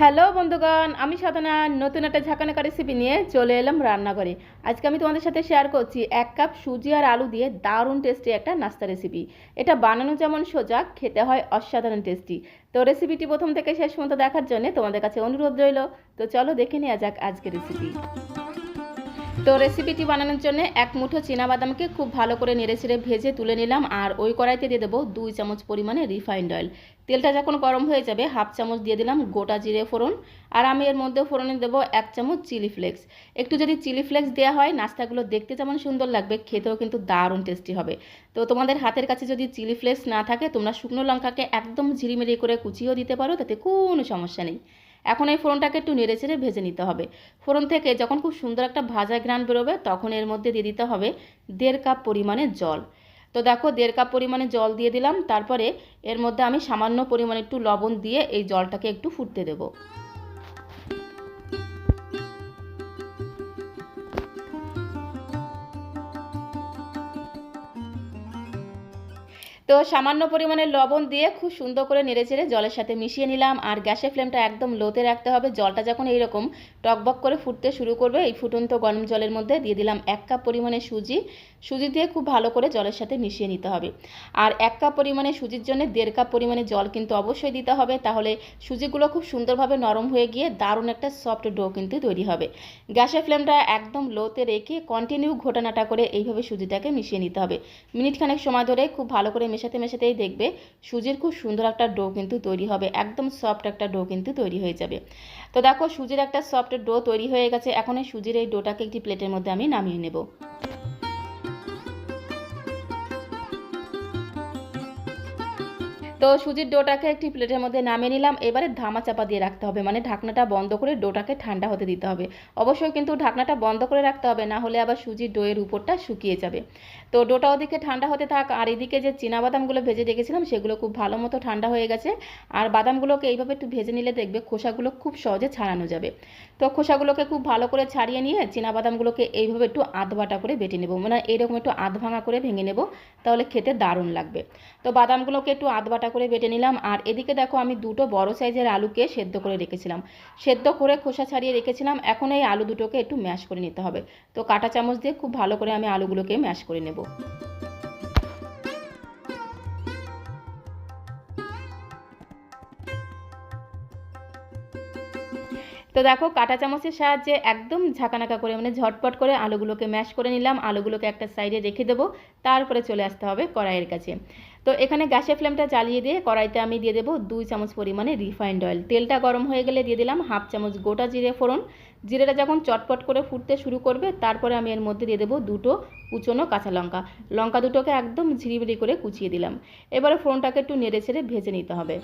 Hello বন্ধুগণ, আমি সাধনা, নতুন একটা ঝাঁকানাকা রেসিপি নিয়ে চলে এলাম রান্নাঘরে। আজকে আমি তোমাদের সাথে শেয়ার করছি এক কাপ সুজি আর আলু দিয়ে দারুণ টেস্টি একটা নাস্তা রেসিপি এটা বানানো যেমন সোজা, খেতে হয় অসাধারণ টেস্টি তো রেসিপিটি প্রথম থেকে শেষ পর্যন্ত দেখার জন্য তোমাদের কাছে অনুরোধ রইল। তো চলো দেখে নেওয়া যাক আজকের রেসিপি তো রেসিপিটি বানানোর জন্য এক মুঠো বাদামকে খুব ভালো করে নেড়ে ছেড়ে ভেজে তুলে নিলাম আর ওই কড়াইতে দিয়ে দেবো দুই চামচ পরিমাণে রিফাইন্ড অয়েল তেলটা যখন গরম হয়ে যাবে, হাফ চামচ দিয়ে দিলাম গোটা জিরে ফোড়ন আর আমি এর মধ্যে ফোড়নে দেবো এক চামচ চিলি ফ্লেক্স একটু যদি চিলি ফ্লেক্স দেওয়া হয়, নাস্তাগুলো দেখতে যেমন সুন্দর লাগবে, খেতেও কিন্তু দারুণ টেস্টি হবে। তো তোমাদের হাতের কাছে যদি চিলি ফ্লেক্স না থাকে, তোমরা শুকনো লঙ্কাকে একদম ঝিরিমিরি করে কুচিয়েও দিতে পারো, তাতে কোনো সমস্যা নেই। এখন এই ফোড়নটাকে একটু নেড়ে চেড়ে ভেজে নিতে হবে। ফোড়ন থেকে যখন খুব সুন্দর একটা ভাজা গ্রান বেরোবে, তখন এর মধ্যে দিয়ে দিতে হবে দেড় কাপ পরিমাণে জল। তো দেখো, দেড় কাপ পরিমাণে জল দিয়ে দিলাম, তারপরে এর মধ্যে আমি সামান্য পরিমাণে একটু লবণ দিয়ে এই জলটাকে একটু ফুটতে দেবো। তো সামান্য পরিমাণে লবণ দিয়ে খুব সুন্দর করে নেড়ে চেড়ে জলের সাথে মিশিয়ে নিলাম। আর গ্যাসের ফ্লেমটা একদম লোতে রাখতে হবে। জলটা যখন এইরকম টকবক করে ফুটতে শুরু করবে, এই ফুটন্ত গরম জলের মধ্যে দিয়ে দিলাম এক কাপ পরিমাণে সুজি। সুজি দিয়ে খুব ভালো করে জলের সাথে মিশিয়ে নিতে হবে। আর এক কাপ পরিমাণে সুজির জন্য দেড় কাপ পরিমাণে জল কিন্তু অবশ্যই দিতে হবে। তাহলে সুজিগুলো খুব সুন্দরভাবে নরম হয়ে গিয়ে দারুণ একটা সফট ডো কিন্তু তৈরি হবে। গ্যাসের ফ্লেমটা একদম লোতে রেখে কন্টিনিউ ঘোটানাটা করে এইভাবে সুজিটাকে মিশিয়ে নিতে হবে। মিনিটখানেক সময় ধরে খুব ভালো করে মেশাতে মেশাতেই দেখবে সুজির খুব সুন্দর একটা ডো কিন্তু তৈরি হবে। একদম সফট একটা ডো কিন্তু তৈরি হয়ে যাবে। তো দেখো সুজির একটা সফট ডো তৈরি হয়ে গেছে। এখন এই সুজির এই ডোটাকে একটি প্লেটের মধ্যে আমি নামিয়ে নেব। তো সুজির ডোটাকে একটি প্লেটের মধ্যে নামিয়ে নিলাম। এবারে ধামা চাপা দিয়ে রাখতে হবে মানে ঢাকনাটা বন্ধ করে ডোটাকে ঠান্ডা হতে দিতে হবে। অবশ্যই কিন্তু ঢাকনাটা বন্ধ করে রাখতে হবে, না হলে আবার সুজির ডোয়ের উপরটা শুকিয়ে যাবে। তো ডোটা ওদিকে ঠান্ডা হতে থাক, আর এদিকে যে বাদামগুলো ভেজে রেখেছিলাম, সেগুলো খুব ভালো মতো ঠান্ডা হয়ে গেছে। আর বাদামগুলোকে এইভাবে একটু ভেজে নিলে দেখবে খোসাগুলো খুব সহজে ছাড়ানো যাবে। তো খোসাগুলোকে খুব ভালো করে ছাড়িয়ে নিয়ে বাদামগুলোকে এইভাবে একটু আধ বাটা করে বেটে নেব। মানে এইরকম একটু আধ ভাঙা করে ভেঙে নেব, তাহলে খেতে দারুণ লাগবে। তো বাদামগুলোকে একটু আধ বাটা করে বেটে নিলাম। আর এদিকে দেখো আমি দুটো বড় সাইজের আলুকে সেদ্ধ করে রেখেছিলাম। সেদ্ধ করে খোসা ছাড়িয়ে রেখেছিলাম। এখন এই আলু দুটোকে একটু ম্যাশ করে নিতে হবে। তো কাঁটা চামচ দিয়ে খুব ভালো করে আমি আলুগুলোকে ম্যাশ করে নেব। তো দেখো কাঁটা চামচের সাহায্যে একদম ঝাঁকানাকা করে মানে ঝটপট করে আলুগুলোকে ম্যাশ করে নিলাম। আলুগুলোকে একটা সাইডে রেখে দেবো। তারপরে চলে আসতে হবে কড়াইয়ের কাছে। তো এখানে গ্যাসের ফ্লেমটা জ্বালিয়ে দিয়ে কড়াইতে আমি দিয়ে দেবো দুই চামচ পরিমাণে রিফাইন্ড অয়েল। তেলটা গরম হয়ে গেলে দিয়ে দিলাম হাফ চামচ গোটা জিরে ফোড়ন। জিরেটা যখন চটপট করে ফুটতে শুরু করবে, তারপরে আমি এর মধ্যে দিয়ে দেবো দুটো কুচনো কাঁচা লঙ্কা। লঙ্কা দুটোকে একদম ঝিরিবিড়ি করে কুচিয়ে দিলাম। এবারে ফোড়নটাকে একটু নেড়ে ছেড়ে ভেজে নিতে হবে।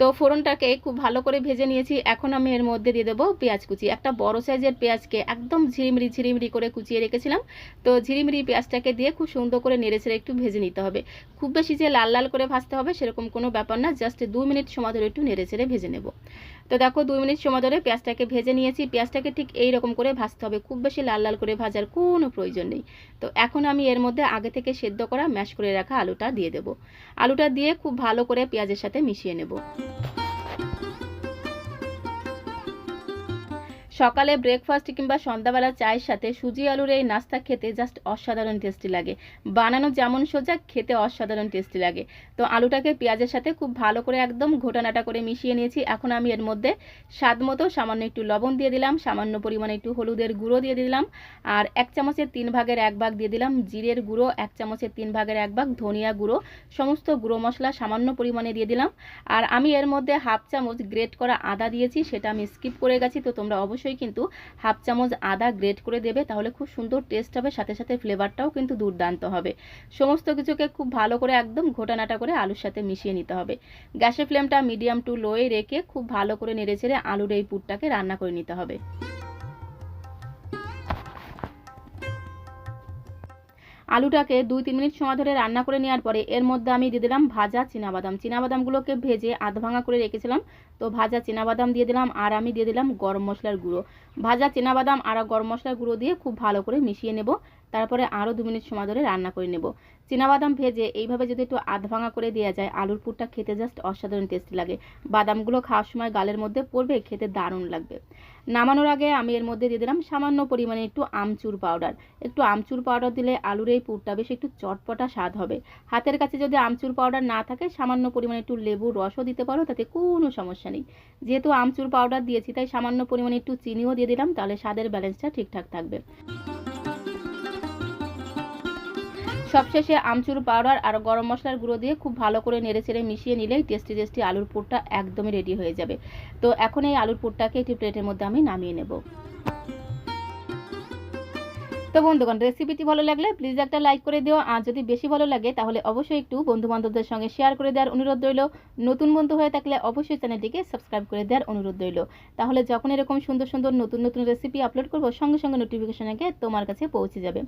তো ফোড়নটাকে খুব ভালো করে ভেজে নিয়েছি। এখন আমি এর মধ্যে দিয়ে দেবো পেঁয়াজ কুচি। একটা বড় সাইজের পেঁয়াজকে একদম ঝিরিমিরি ঝিরিমিরি করে কুচিয়ে রেখেছিলাম। তো ঝিরিমিরি পেঁয়াজটাকে দিয়ে খুব সুন্দর করে নেড়ে ছেড়ে একটু ভেজে নিতে হবে। খুব বেশি যে লাল লাল করে ভাজতে হবে সেরকম কোনো ব্যাপার না, জাস্ট দু মিনিট সময় ধরে একটু নেড়ে ছেড়ে ভেজে নেব। তো দেখো দুই মিনিট সময় ধরে পেঁয়াজটাকে ভেজে নিয়েছি। পেঁয়াজটাকে ঠিক এই রকম করে ভাজতে হবে। খুব বেশি লাল লাল করে ভাজার কোনো প্রয়োজন নেই। তো এখন আমি এর মধ্যে আগে থেকে সেদ্ধ করা ম্যাশ করে রাখা আলুটা দিয়ে দেবো। আলুটা দিয়ে খুব ভালো করে পেঁয়াজের সাথে মিশিয়ে নেব। Thank you. সকালে ব্রেকফাস্ট কিংবা সন্ধ্যাবেলা চায়ের সাথে সুজি আলুর এই নাস্তা খেতে জাস্ট অসাধারণ টেস্টি লাগে। বানানো যেমন সোজা, খেতে অসাধারণ টেস্টি লাগে। তো আলুটাকে পেঁয়াজের সাথে খুব ভালো করে একদম ঘোটানাটা করে মিশিয়ে নিয়েছি। এখন আমি এর মধ্যে স্বাদ মতো সামান্য একটু লবণ দিয়ে দিলাম, সামান্য পরিমাণে একটু হলুদের গুঁড়ো দিয়ে দিলাম, আর এক চামচের তিন ভাগের এক ভাগ দিয়ে দিলাম জিরের গুঁড়ো, এক চামচের তিন ভাগের এক ভাগ ধনিয়া গুঁড়ো, সমস্ত গুঁড়ো মশলা সামান্য পরিমাণে দিয়ে দিলাম। আর আমি এর মধ্যে হাফ চামচ গ্রেট করা আদা দিয়েছি, সেটা আমি স্কিপ করে গেছি, তো তোমরা অবশ্যই অবশ্যই কিন্তু হাফ চামচ আদা গ্রেট করে দেবে, তাহলে খুব সুন্দর টেস্ট হবে, সাথে সাথে ফ্লেভারটাও কিন্তু দুর্দান্ত হবে। সমস্ত কিছুকে খুব ভালো করে একদম ঘোটানাটা করে আলুর সাথে মিশিয়ে নিতে হবে। গ্যাসের ফ্লেমটা মিডিয়াম টু লোয়ে রেখে খুব ভালো করে নেড়ে ছেড়ে আলুর এই পুরটাকে রান্না করে নিতে হবে। আলুটাকে দুই তিন মিনিট সময় ধরে রান্না করে নেওয়ার পরে এর মধ্যে আমি দিয়ে দিলাম ভাজা চিনাবাদাম। চীনাবাদামগুলোকে ভেজে আধ ভাঙা করে রেখেছিলাম। তো ভাজা চিনাবাদাম দিয়ে দিলাম আর আমি দিয়ে দিলাম গরম মশলার গুঁড়ো। ভাজা চিনাবাদাম আর গরম মশলার গুঁড়ো দিয়ে খুব ভালো করে মিশিয়ে নেব। তারপরে আরও দু মিনিট সময় ধরে রান্না করে নেব। বাদাম ভেজে এইভাবে যদি একটু আধ ভাঙা করে দেওয়া যায়, আলুর পুরটা খেতে জাস্ট অসাধারণ টেস্টি লাগে। বাদামগুলো খাওয়ার সময় গালের মধ্যে পড়বে, খেতে দারুণ লাগবে। নামানোর আগে আমি এর মধ্যে দিয়ে দিলাম সামান্য পরিমাণে একটু আমচুর পাউডার একটু আমচুর পাউডার দিলে আলুর এই পুরটা বেশ একটু চটপটা স্বাদ হবে। হাতের কাছে যদি আমচুর পাউডার না থাকে, সামান্য পরিমাণে একটু লেবুর রসও দিতে পারো, তাতে কোনো সমস্যা নেই। যেহেতু আমচুর পাউডার দিয়েছি, তাই সামান্য পরিমাণে একটু চিনিও দিয়ে দিলাম, তাহলে স্বাদের ব্যালেন্সটা ঠিকঠাক থাকবে। সবশেষে আমচুর পাউডার আর গরম মশলার গুঁড়ো দিয়ে খুব ভালো করে নেড়ে চেড়ে মিশিয়ে নিলেই টেস্টি টেস্টি আলুর পুরটা একদমই রেডি হয়ে যাবে। তো এখন এই আলুর পুরটাকে একটি প্লেটের মধ্যে আমি নামিয়ে নেব। তো বন্ধুগণ রেসিপিটি ভালো লাগলে প্লিজ একটা লাইক করে দিও। আর যদি বেশি ভালো লাগে, তাহলে অবশ্যই একটু বন্ধু বান্ধবদের সঙ্গে শেয়ার করে দেওয়ার অনুরোধ রইল। নতুন বন্ধু হয়ে থাকলে অবশ্যই চ্যানেলটিকে সাবস্ক্রাইব করে দেওয়ার অনুরোধ রইল। তাহলে যখন এরকম সুন্দর সুন্দর নতুন নতুন রেসিপি আপলোড করব, সঙ্গে সঙ্গে নোটিফিকেশন আগে তোমার কাছে পৌঁছে যাবে।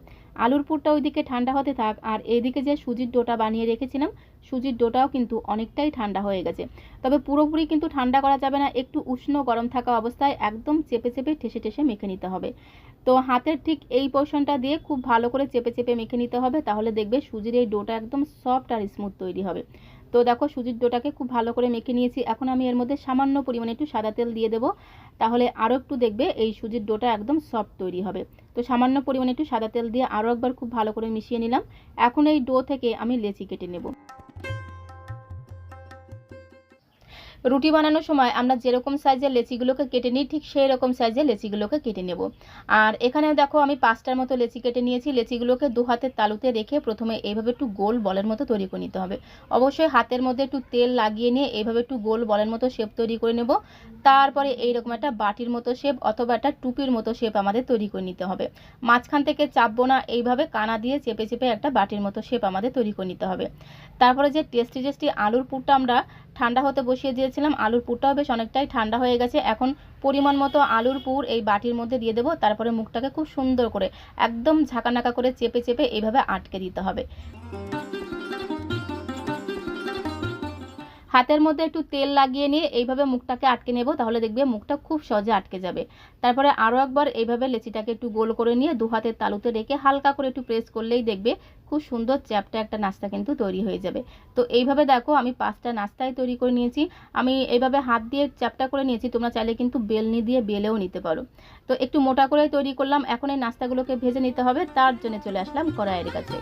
আলুর পুরটা ওইদিকে ঠান্ডা হতে থাক। আর এইদিকে যে সুজির ডোটা বানিয়ে রেখেছিলাম, সুজির ডোটাও কিন্তু অনেকটাই ঠান্ডা হয়ে গেছে। তবে পুরোপুরি কিন্তু ঠান্ডা করা যাবে না। একটু উষ্ণ গরম থাকা অবস্থায় একদম চেপে চেপে ঠেসে ঠেসে মেখে নিতে হবে। তো হাতের ঠিক এই পোর্শনটা দিয়ে খুব ভালো করে চেপে চেপে মেখে নিতে হবে, তাহলে দেখবে সুজির এই ডোটা একদম সফট আর স্মুথ তৈরি হবে। তো দেখো সুজির ডোটাকে খুব ভালো করে মেখে নিয়েছি, এখন আমি এর মধ্যে সামান্য পরিমাণে একটু সাদা তেল দিয়ে দেবো, তাহলে আরও একটু দেখবে এই সুজির ডোটা একদম সফট তৈরি হবে। তো সামান্য পরিমাণে একটু সাদা তেল দিয়ে আরও একবার খুব ভালো করে মিশিয়ে নিলাম, এখন এই ডো থেকে আমি লেচি কেটে নেব। রুটি বানানোর সময় আমরা যেরকম সাইজের লেচিগুলোকে কেটে নিই, ঠিক সেই রকম সাইজের লেচিগুলোকে কেটে নেব। আর এখানে দেখো আমি পাঁচটার মতো লেচি কেটে নিয়েছি। লেচিগুলোকে দু হাতের তালুতে রেখে প্রথমে এইভাবে একটু গোল বলের মতো তৈরি করে নিতে হবে। অবশ্যই হাতের মধ্যে একটু তেল লাগিয়ে নিয়ে এইভাবে একটু গোল বলের মতো শেপ তৈরি করে নেব। তারপরে এইরকম একটা বাটির মতো শেপ অথবা একটা টুপির মতো শেপ আমাদের তৈরি করে নিতে হবে। মাঝখান থেকে চাপবো না, এইভাবে কানা দিয়ে চেপে চেপে একটা বাটির মতো শেপ আমাদের তৈরি করে নিতে হবে। তারপরে যে টেস্টি টেস্টি আলুর পুরটা আমরা ঠান্ডা হতে বসিয়ে দিয়েছিলাম। আলুর পুরটাও বেশ অনেকটাই ঠান্ডা হয়ে গেছে। এখন পরিমাণ মতো আলুর পুর এই বাটির মধ্যে দিয়ে দেবো। তারপরে মুখটাকে খুব সুন্দর করে একদম ঝাঁকানাকা করে চেপে চেপে এইভাবে আটকে দিতে হবে। হাতের মধ্যে একটু তেল লাগিয়ে নিয়ে এইভাবে মুখটাকে আটকে নেব, তাহলে দেখবে মুখটা খুব সহজে আটকে যাবে। তারপরে আরও একবার এইভাবে লেচিটাকে একটু গোল করে নিয়ে দু হাতের তালুতে রেখে হালকা করে একটু প্রেস করলেই দেখবে খুব সুন্দর চ্যাপটা একটা নাস্তা কিন্তু তৈরি হয়ে যাবে। তো এইভাবে দেখো আমি পাঁচটা নাস্তাই তৈরি করে নিয়েছি। আমি এইভাবে হাত দিয়ে চ্যাপটা করে নিয়েছি, তোমরা চাইলে কিন্তু বেলনি দিয়ে বেলেও নিতে পারো। তো একটু মোটা করে তৈরি করলাম, এখন এই নাস্তাগুলোকে ভেজে নিতে হবে, তার জন্য চলে আসলাম কড়াইয়ের কাছে।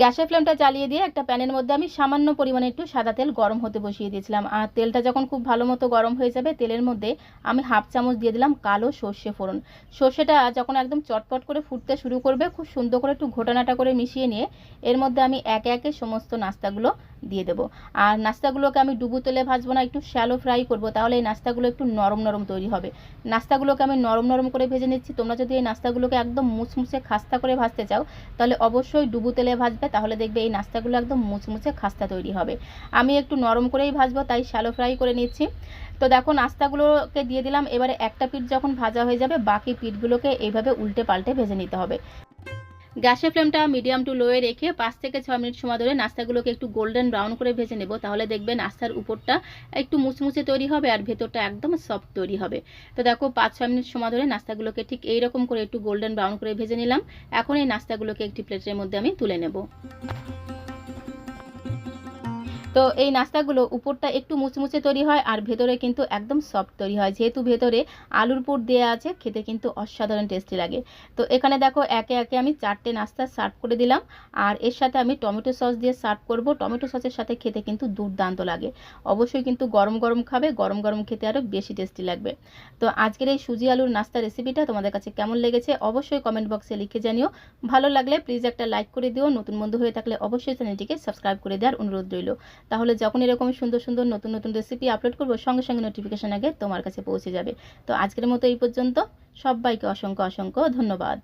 গ্যাসের ফ্লেমটা চালিয়ে দিয়ে একটা প্যানের মধ্যে আমি সামান্য পরিমাণে একটু সাদা তেল গরম হতে বসিয়ে দিয়েছিলাম। আর তেলটা যখন খুব ভালো মতো গরম হয়ে যাবে, তেলের মধ্যে আমি হাফ চামচ দিয়ে দিলাম কালো সর্ষে ফোড়ন। সর্ষেটা যখন একদম চটপট করে ফুটতে শুরু করবে, খুব সুন্দর করে একটু ঘোটানাটা করে মিশিয়ে নিয়ে এর মধ্যে আমি একে একে সমস্ত নাস্তাগুলো দিয়ে দেবো। আর নাস্তাগুলোকে আমি ডুবু তেলে ভাজবো না, একটু শ্যালো ফ্রাই করব, তাহলে এই নাস্তাগুলো একটু নরম নরম তৈরি হবে। নাস্তাগুলোকে আমি নরম নরম করে ভেজে নিচ্ছি। তোমরা যদি এই নাস্তাগুলোকে একদম মুচমুচে খাস্তা করে ভাজতে চাও, তাহলে অবশ্যই ডুবু তেলে ভাজবে তাহলে দেখবে এই নাস্তাগুলো একদম মুচমুচে খাস্তা তৈরি হবে। আমি একটু নরম করেই ভাজবো, তাই শ্যালো ফ্রাই করে নিচ্ছি। তো দেখো নাস্তাগুলোকে দিয়ে দিলাম, এবারে একটা পিঠ যখন ভাজা হয়ে যাবে, বাকি পিঠগুলোকে এইভাবে উল্টে পাল্টে ভেজে নিতে হবে। গ্যাসের ফ্লেমটা মিডিয়াম টু লোয়ে রেখে পাঁচ থেকে ছয় মিনিট সময় ধরে নাস্তাগুলোকে একটু গোল্ডেন ব্রাউন করে ভেজে নেব। তাহলে দেখবেন নাস্তার উপরটা একটু মুচমুচে তৈরি হবে আর ভেতরটা একদম সফট তৈরি হবে। তো দেখো, পাঁচ ছয় মিনিট সময় ধরে নাস্তাগুলোকে ঠিক এইরকম করে একটু গোল্ডেন ব্রাউন করে ভেজে নিলাম। এখন এই নাস্তাগুলোকে একটি প্লেটের মধ্যে আমি তুলে নেব। তো এই নাস্তাগুলো উপরটা একটু মুচমুচে তৈরি হয় আর ভেতরে কিন্তু একদম সফট তৈরি হয়। যেহেতু ভেতরে আলুর পুর দেওয়া আছে, খেতে কিন্তু অসাধারণ টেস্টি লাগে। তো এখানে দেখো একে একে আমি চারটে নাস্তা সার্ভ করে দিলাম। আর এর সাথে আমি টমেটো সস দিয়ে সার্ভ করব। টমেটো সসের সাথে খেতে কিন্তু দুর্দান্ত লাগে। অবশ্যই কিন্তু গরম গরম খাবে, গরম গরম খেতে আরও বেশি টেস্টি লাগবে। তো আজকের এই সুজি আলুর নাস্তা রেসিপিটা তোমাদের কাছে কেমন লেগেছে অবশ্যই কমেন্ট বক্সে লিখে জানিও। ভালো লাগলে প্লিজ একটা লাইক করে দিও। নতুন বন্ধু হয়ে থাকলে অবশ্যই চ্যানেলটিকে সাবস্ক্রাইব করে দেওয়ার অনুরোধ রইল। তাহলে যখন এরকম সুন্দর সুন্দর নতুন নতুন রেসিপি আপলোড করব, সঙ্গে সঙ্গে নোটিফিকেশান আগে তোমার কাছে পৌঁছে যাবে। তো আজকের মতো এই পর্যন্ত। সবাইকে অসংখ্য অসংখ্য ধন্যবাদ।